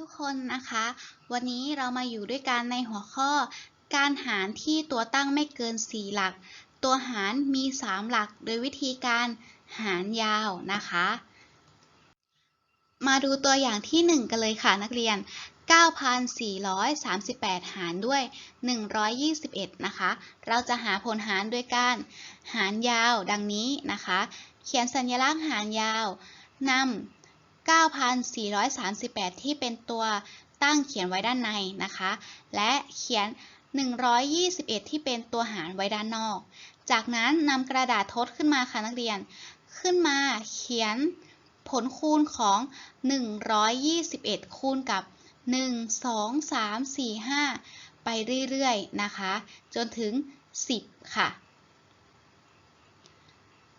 ทุกคนนะคะ วันนี้เรามาอยู่ด้วยกันในหัวข้อ การหารที่ตัวตั้งไม่เกิน 4 หลัก ตัวหารมี 3 หลัก โดยวิธีการหารยาวนะคะ มาดูตัวอย่างที่ 1 กันเลยค่ะนักเรียน 9,438 หารด้วย 121 นะคะ เราจะหาผลหารด้วยการหารยาวดังนี้นะคะ เขียนสัญลักษณ์หารยาวนำ 9,438 ที่เป็นตัวตั้งเขียนไว้ด้านในนะคะ และเขียน 121 ที่เป็นตัวหารไว้ด้านนอก จากนั้นนำกระดาษทดขึ้นมาค่ะนักเรียน ขึ้นมาเขียนผลคูณของ 121 คูณกับ 1 2 3 4 5 ไปเรื่อยๆ นะคะ จนถึง 10 ค่ะ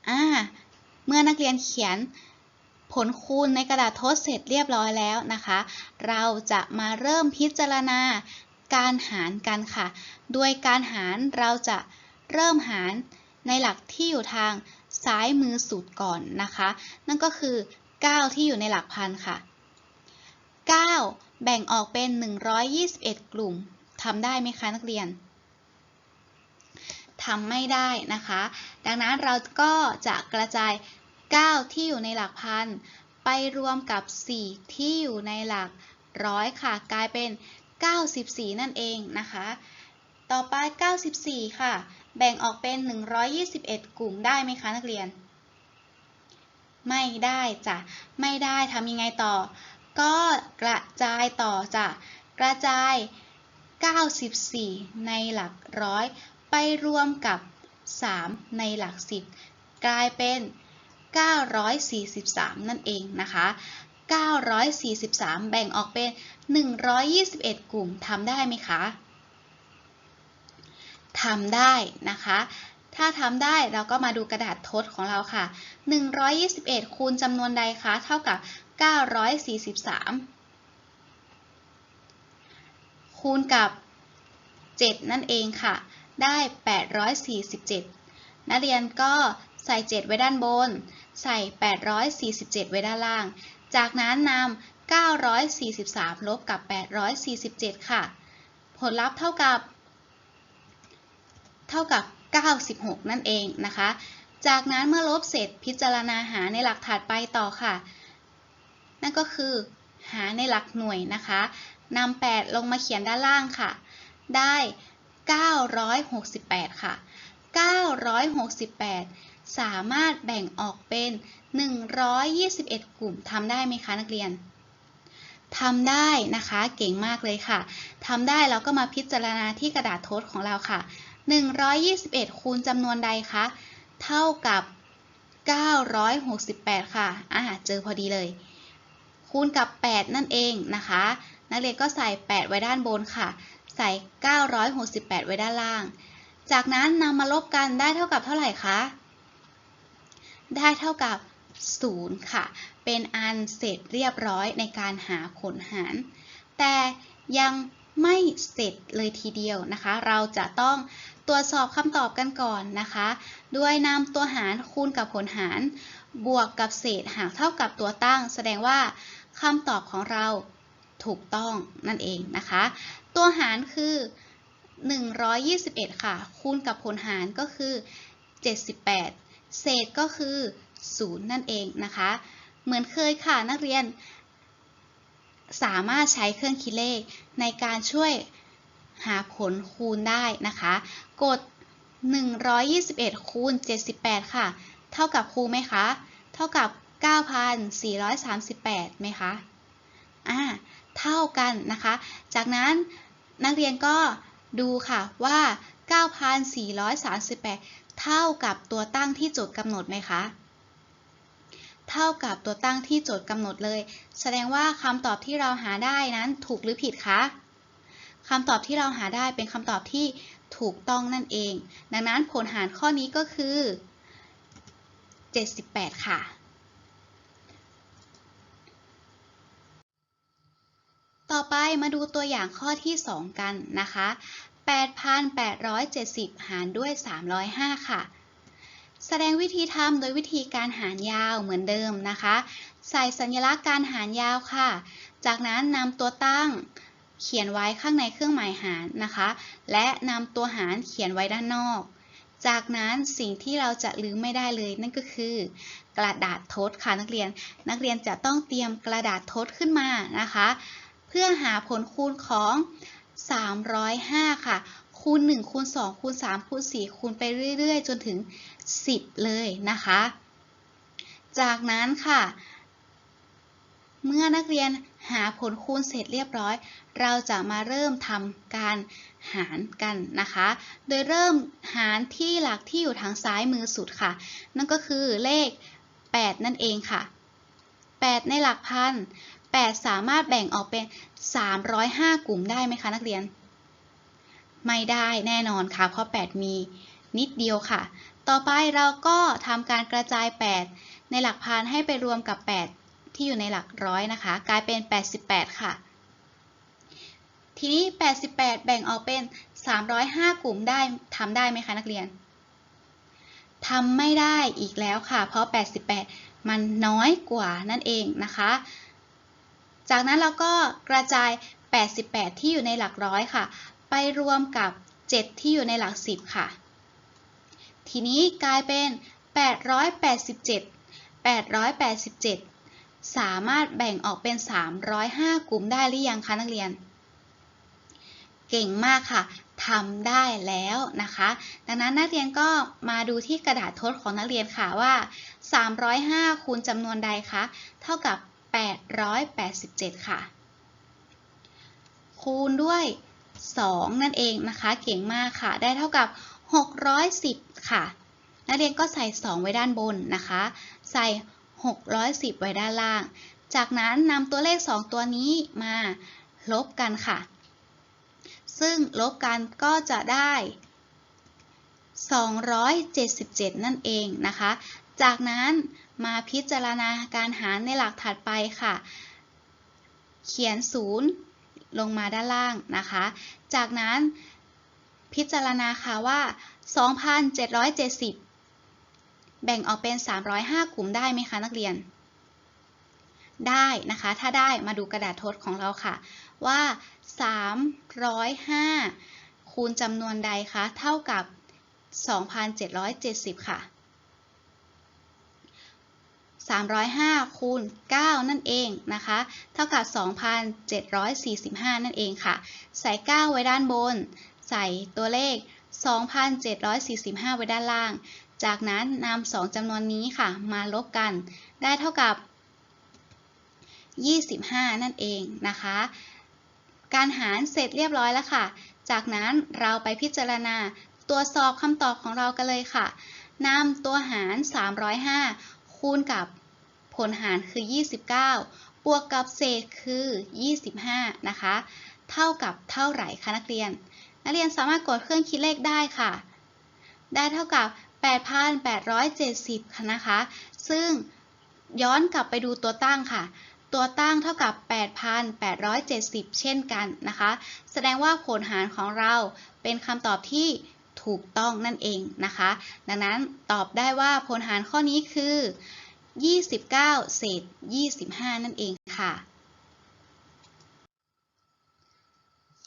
อ่า เมื่อนักเรียนเขียน ผลคูณในกระดาษทดเสร็จเรียบร้อยแล้วนะคะ เราจะมาเริ่มพิจารณาการหารกันค่ะ โดยการหารเราจะเริ่มหารในหลักที่อยู่ทางซ้ายมือสุดก่อนนะคะ นั่นก็คือ 9 ที่อยู่ในหลักพันค่ะ 9 แบ่งออกเป็น 121 กลุ่มทำได้ไหมคะนักเรียนทำไม่ได้นะคะ ดังนั้นเราก็จะกระจาย 9 ที่อยู่ในหลักพัน ไปรวมกับ 4 ที่อยู่ในหลักร้อยค่ะ กลายเป็น 94 นั่นเองนะคะ ต่อไป 94 ค่ะ แบ่งออกเป็น 121 กลุ่มได้ไหมคะนักเรียน ไม่ได้จ้ะ ไม่ได้ทำยังไงต่อ ก็กระจายต่อจ้ะ กระจาย 94 ในหลักร้อย ไปรวมกับ 3 ในหลัก 10 กลายเป็น 943 นั่นเองนะคะ 943 แบ่งออกเป็น 121 กลุ่มทำได้ไหมคะทำได้นะคะ ถ้าทำได้เราก็มาดูกระดาษทดของเราค่ะ 121 คูณจำนวนใดคะ เท่ากับ 943 คูณกับ 7 นั่นเองค่ะ ได้ 847 นักเรียนก็ ใส่ 7 ไว้ด้านบน ใส่ 847 ไว้ด้านล่าง จากนั้นนำ 943 ลบกับ 847 ค่ะ ผลลัพธ์เท่ากับ เท่ากับ 96 นั่นเองนะคะ จากนั้นเมื่อลบเสร็จพิจารณาหาในหลักถัดไปต่อค่ะ นั่นก็คือหาในหลักหน่วยนะคะนำ 8 ลงมาเขียนด้านล่างค่ะ ได้ 968 ค่ะ 968 สามารถแบ่งออกเป็น 121 กลุ่มทำได้ไหมคะนักเรียนทำได้นะคะเก่งมากเลยค่ะทำได้เราก็มาพิจารณาที่กระดาษทดของเราค่ะ 121 คูณจำนวนใดคะเท่ากับ 968 ค่ะอ่าเจอพอดีเลย คูณกับ 8 นั่นเองนะคะ นักเรียนก็ใส่ 8 ไว้ด้านบนค่ะ ใส่ 968 ไว้ด้านล่าง จากนั้นนำมาลบกันได้เท่ากับเท่าไหร่คะ ได้เท่ากับ 0 ค่ะ เป็นอันเสร็จเรียบร้อยในการหาผลหาร แต่ยังไม่เสร็จเลยทีเดียวนะคะ เราจะต้องตรวจสอบคำตอบกันก่อนนะคะ ด้วยนำตัวหารคูณกับผลหาร บวกกับเศษหากเท่ากับตัวตั้ง แสดงว่าคำตอบของเราถูกต้องนั่นเองนะคะ ตัวหารคือ 121 ค่ะ คูณกับผลหารก็คือ 78 เศษก็คือ 0 นั่นเองนะคะ เหมือนเคยค่ะนักเรียน สามารถใช้เครื่องคิดเลขในการช่วยหาผลคูณได้นะคะ กด 121 คูณ 78 ค่ะ เท่ากับคูณไหมคะ เท่ากับ 9,438 ไหมคะอ่าเท่ากันนะคะ จากนั้นนักเรียนก็ดูค่ะว่า 9,438 เท่ากับตัวตั้งที่โจทย์กำหนดไหมคะ เท่ากับตัวตั้งที่โจทย์กำหนดเลย แสดงว่าคำตอบที่เราหาได้นั้นถูกหรือผิดคะคำตอบที่เราหาได้เป็นคำตอบที่ถูกต้องนั่นเอง ดังนั้นผลหารข้อนี้ก็คือ 78 ค่ะ ต่อไปมาดูตัวอย่างข้อที่ 2 กันนะคะ 8,870 หารด้วย 305 ค่ะ แสดงวิธีทำโดยวิธีการหารยาวเหมือนเดิมนะคะ ใส่สัญลักษณ์การหารยาวค่ะ จากนั้นนำตัวตั้งเขียนไว้ข้างในเครื่องหมายหารนะคะ และนำตัวหารเขียนไว้ด้านนอก จากนั้นสิ่งที่เราจะลืมไม่ได้เลยนั่นก็คือ กระดาษทดค่ะนักเรียน นักเรียนจะต้องเตรียมกระดาษทดขึ้นมานะคะ เพื่อหาผลคูณของ 305 ค่ะ คูณ 1 คูณ 2 คูณ 3 คูณ 4 คูณไปเรื่อย ๆ จนถึง 10 เลยนะคะ จากนั้นค่ะ เมื่อนักเรียนหาผลคูณเสร็จเรียบร้อย เราจะมาเริ่มทำการหารกันนะคะ โดยเริ่มหารที่หลักที่อยู่ทางซ้ายมือสุดค่ะ นั่นก็คือเลข 8 นั่นเองค่ะ 8 ในหลักพัน 8 สามารถแบ่งออกเป็น 305 กลุ่มได้ไหมคะนักเรียน ไม่ได้แน่นอนค่ะ เพราะ 8 มีนิดเดียวค่ะ ต่อไปเราก็ทำการกระจาย 8 ในหลักพันให้ไปรวมกับ 8 ที่อยู่ในหลักร้อยนะคะ กลายเป็น 88 ค่ะ ทีนี้ 88 แบ่งออกเป็น 305 กลุ่มได้ทำได้ไหมคะนักเรียนทำไม่ได้อีกแล้วค่ะ เพราะ 88 มันน้อยกว่านั่นเองนะคะ จากนั้นเราก็กระจาย 88 ที่อยู่ในหลักร้อยค่ะ ไปรวมกับ 7 ที่อยู่ในหลัก 10 ค่ะ ทีนี้กลายเป็น 887 887 สามารถแบ่งออกเป็น 305 กลุ่มได้หรือยังคะนักเรียน เก่งมากค่ะทำได้แล้วนะคะ ดังนั้นนักเรียนก็มาดูที่กระดาษทดของนักเรียนค่ะว่า 305 คูณจำนวนใดคะ เท่ากับ 887 ค่ะ คูณด้วย 2 นั่นเองนะคะ เก่งมากค่ะ ได้เท่ากับ 610 ค่ะ นักเรียนก็ใส่ 2 ไว้ด้านบนนะคะ ใส่ 610 ไว้ด้านล่าง จากนั้นนำตัวเลข 2 ตัวนี้มาลบกันค่ะ ซึ่งลบกันก็จะได้277 นั่นเองนะคะ จากนั้นมาพิจารณาการหารในหลักถัดไปค่ะ เขียน0ลงมาด้านล่างนะคะ จากนั้นพิจารณาค่ะว่า 2,770 แบ่งออกเป็น 305 กลุ่มได้ไหมคะนักเรียน ได้นะคะ ถ้าได้มาดูกระดาษทดของเราค่ะ ว่า 305 คูณจำนวนใดคะ เท่ากับ 2,770 ค่ะ 305คูณ9นั่นเองนะคะ เท่ากับ 2,745 นั่นเองค่ะ ใส่ 9 ไว้ด้านบน ใส่ตัวเลข 2,745 ไว้ด้านล่าง จากนั้นนำสองจำนวนนี้ค่ะ มาลบกัน ได้เท่ากับ 25 นั่นเองนะคะ การหารเสร็จเรียบร้อยแล้วค่ะ จากนั้นเราไปพิจารณาตรวจสอบคำตอบของเรากันเลยค่ะนำตัวหาร 305 คูณกับผลหารคือ 29 บวกกับเศษคือ 25 นะคะ เท่ากับเท่าไหร่คะนักเรียน นักเรียนสามารถกดเครื่องคิดเลขได้ค่ะ ได้เท่ากับ 8,870 ค่ะนะคะ ซึ่งย้อนกลับไปดูตัวตั้งค่ะ ตัวตั้งเท่ากับ 8,870 เช่นกันนะคะ แสดงว่าผลหารของเราเป็นคำตอบที่ ถูกต้องนั่นเองนะคะ ดังนั้นตอบได้ว่าผลหารข้อนี้คือ 29 เศษ 25 นั่นเองค่ะ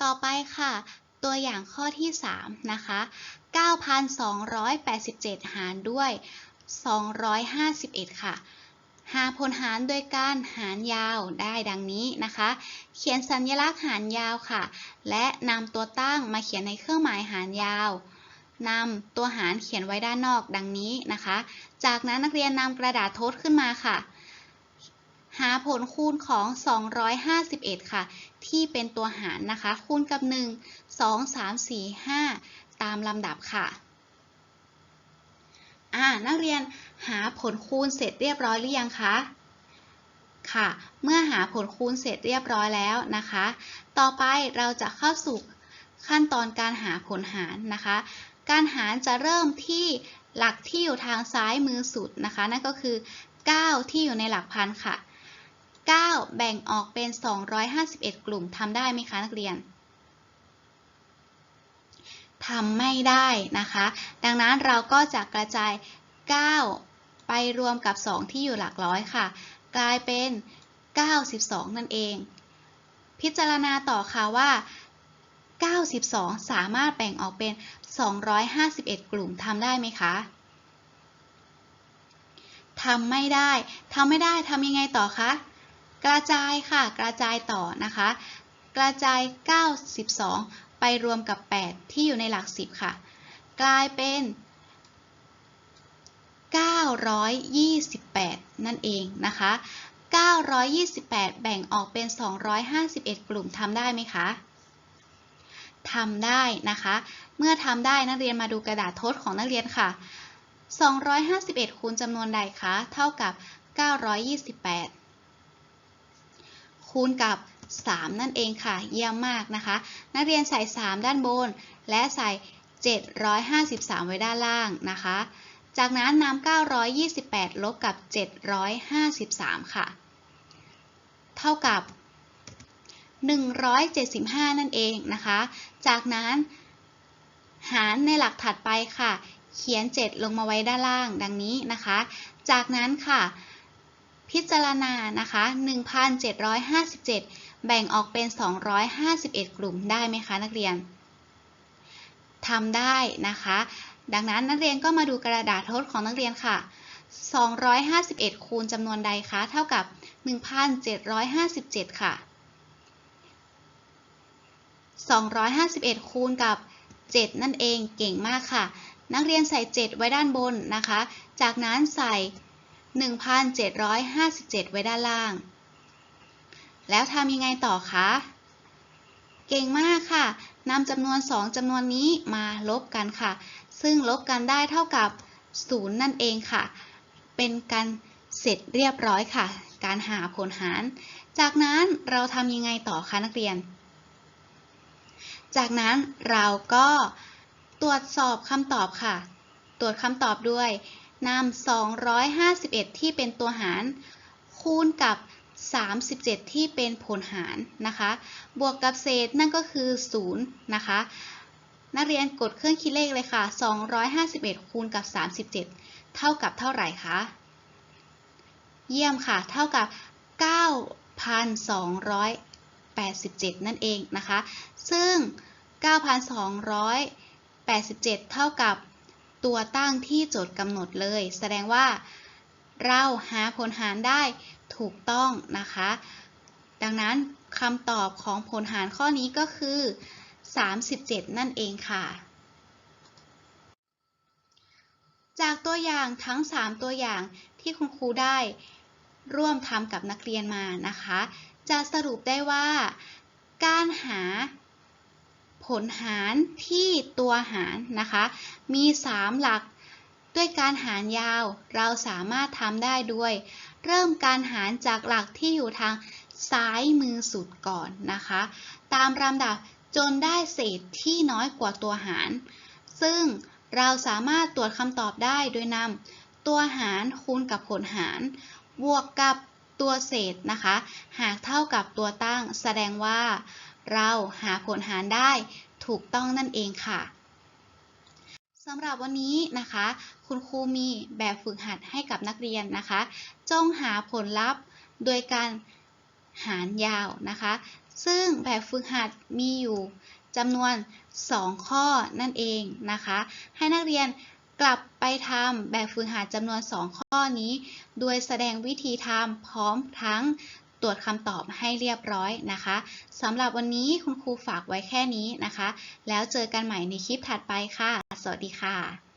ต่อไปค่ะ ตัวอย่างข้อที่ 3 นะคะ 9,287 หารด้วย 251 ค่ะหาผลหารโดยการหารยาวได้ดังนี้นะคะ เขียนสัญลักษณ์หารยาวค่ะ และนำตัวตั้งมาเขียนในเครื่องหมายหารยาว นำตัวหารเขียนไว้ด้านนอกดังนี้นะคะ จากนั้นนักเรียนนำกระดาษทดขึ้นมาค่ะ หาผลคูณของ 251 ค่ะ ที่เป็นตัวหารนะคะ คูณกับ 1 2 3 4 5 ตามลำดับค่ะอ่านักเรียนหาผลคูณเสร็จเรียบร้อยหรือยังคะค่ะ เมื่อหาผลคูณเสร็จเรียบร้อยแล้วนะคะ ต่อไปเราจะเข้าสู่ขั้นตอนการหาผลหารนะคะ การหารจะเริ่มที่หลักที่อยู่ทางซ้ายมือสุดนะคะ นั่นก็คือ 9 ที่อยู่ในหลักพันค่ะ 9 แบ่งออกเป็น 251 กลุ่มทำได้ไหมคะนักเรียนทำไม่ได้นะคะ ดังนั้นเราก็จะกระจาย 9 ไปรวมกับ 2 ที่อยู่หลักร้อยค่ะ กลายเป็น 92 นั่นเอง พิจารณาต่อค่ะว่า 92 สามารถแบ่งออกเป็น 251 กลุ่มทำได้ไหมคะทำไม่ได้ทำไม่ได้ทำยังไงต่อคะ กระจายค่ะ กระจายต่อนะคะ กระจาย 92 ไปรวมกับ 8 ที่อยู่ในหลัก 10 ค่ะ กลายเป็น 928 นั่นเองนะคะ 928 แบ่งออกเป็น 251 กลุ่มทำได้ไหมคะ ทำได้นะคะ เมื่อทำได้นักเรียนมาดูกระดาษทดของนักเรียนค่ะ 251 คูณจำนวนใดคะ เท่ากับ 928 คูณกับ 3 นั่นเองค่ะ เยี่ยมมากนะคะ นักเรียนใส่ 3 ด้านบน และใส่ 753 ไว้ด้านล่างนะคะ จากนั้นนำ928 ลบกับ 753 ค่ะ เท่ากับ 175 นั่นเองนะคะ จากนั้น หารในหลักถัดไปค่ะ เขียน 7 ลงมาไว้ด้านล่างดังนี้นะคะ จากนั้นค่ะ พิจารณานะคะ 1,757 แบ่งออกเป็น 251 กลุ่มได้ไหมคะ นักเรียนทำได้นะคะ ดังนั้นนักเรียนก็มาดูกระดาษทดของนักเรียนค่ะ 251 คูณจำนวนใดคะ เท่ากับ 1,757 ค่ะ 251 คูณกับ 7 นั่นเองเก่งมากค่ะ นักเรียนใส่ 7 ไว้ด้านบนนะคะ จากนั้นใส่ 1,757 ไว้ด้านล่าง แล้วทำยังไงต่อคะ เก่งมากค่ะนำจำนวน 2จำนวนนี้มาลบกันค่ะ ซึ่งลบกันได้เท่ากับ 0 นั่นเองค่ะ เป็นการเสร็จเรียบร้อยค่ะ การหาผลหาร จากนั้นเราทำยังไงต่อคะนักเรียน จากนั้นเราก็ตรวจสอบคำตอบค่ะ ตรวจคำตอบด้วยนำ251 ที่เป็นตัวหาร คูณกับ 37 ที่เป็นผลหารนะคะ บวกกับเศษนั่นก็คือ0นะคะ นักเรียนกดเครื่องคิดเลขเลยค่ะ 251 คูณกับ 37 เท่ากับเท่าไหร่คะ เยี่ยมค่ะ เท่ากับ 9 2 9,287 นั่นเองนะคะ ซึ่ง 9,287 เท่ากับตัวตั้งที่โจทย์กำหนดเลย แสดงว่าเราหาผลหารได้ถูกต้องนะคะ ดังนั้นคำตอบของผลหารข้อนี้ก็คือ 37 นั่นเองค่ะ จากตัวอย่างทั้ง 3 ตัวอย่างที่คุณครูได้ร่วมทำกับนักเรียนมานะคะ จะสรุปได้ว่า การหาผลหารที่ตัวหารนะคะ มี 3 หลัก ด้วยการหารยาว เราสามารถทำได้ด้วย เริ่มการหารจากหลักที่อยู่ทางซ้ายมือสุดก่อนนะคะ ตามลำดับจนได้เศษที่น้อยกว่าตัวหาร ซึ่งเราสามารถตรวจคำตอบได้โดยนำตัวหารคูณกับผลหาร บวกกับ ตัวเศษนะคะ หากเท่ากับตัวตั้งแสดงว่า เราหาผลหารได้ถูกต้องนั่นเองค่ะสำหรับวันนี้นะคะ คุณครูมีแบบฝึกหัดให้กับนักเรียนนะคะ จงหาผลลัพธ์โดยการหารยาวนะคะ ซึ่งแบบฝึกหัดมีอยู่จำนวน 2 ข้อนั่นเองนะคะ ให้นักเรียน กลับไปทำแบบฝึกหัดจำนวน 2 ข้อนี้ โดยแสดงวิธีทำพร้อมทั้งตรวจคำตอบให้เรียบร้อยนะคะสำหรับวันนี้คุณครูฝากไว้แค่นี้นะคะ แล้วเจอกันใหม่ในคลิปถัดไปค่ะ สวัสดีค่ะ